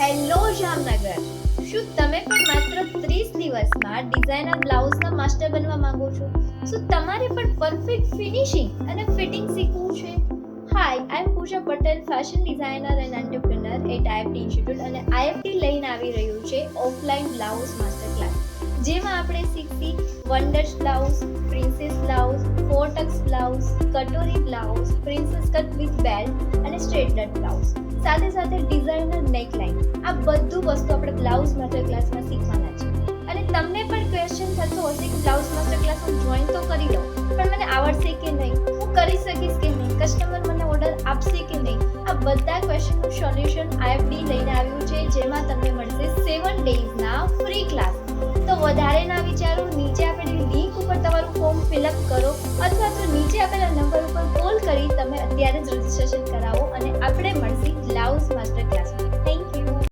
Hello Jamnagar. શું તમે પણ માત્ર 30 દિવસમાં ડિઝાઇનર બ્લાઉઝના માસ્ટર બનવા માંગો છો? શું તમારે પણ પરફેક્ટ ફિનિશિંગ અને ફિટિંગ શીખવું છે? Hi I am Pooja Patel fashion designer and entrepreneur at IFT institute અને આઈએફટી લઈને આવી રહ્યું છે ઓફલાઈન બ્લાઉઝ માસ્ટર ક્લાસ જેમાં આપણે શીખી wonders blouse princess blouse four tucks blouse katori blouse princess cut with belt અને સ્ટ્રેટનટ બ્લાઉઝ સાથે સાથે ડિઝાઇનર નેકલાઇન આ બધું વસ્તુ આપણે બ્લાઉઝ માસ્ટર ક્લાસમાં શીખવાના છે. અને તમને પણ ક્વેશ્ચન થતો હશે કે બ્લાઉઝ માસ્ટર ક્લાસ હું જોઈન તો કરી લઉં પણ મને આવડશે કે નહીં? હું કરી શકીશ કે નહીં? કસ્ટમર મને ઓર્ડર આપશે કે નહીં? આ બધા ક્વેશ્ચનનું સોલ્યુશન આઈએફડી લઈને આવ્યું છે, જેમાં તમને મળશે સેવન ડેઝના ફ્રી ક્લાસ તો વધારે ના વિચારો, નીચે આપેલી લિંક ઉપર તમારું ફોર્મ ફિલઅપ કરો, અથવા તો નીચે આપેલા નંબર ઉપર કોલ કરી તમે અત્યારે જ રજીસ્ટ્રેશન કરાવો અને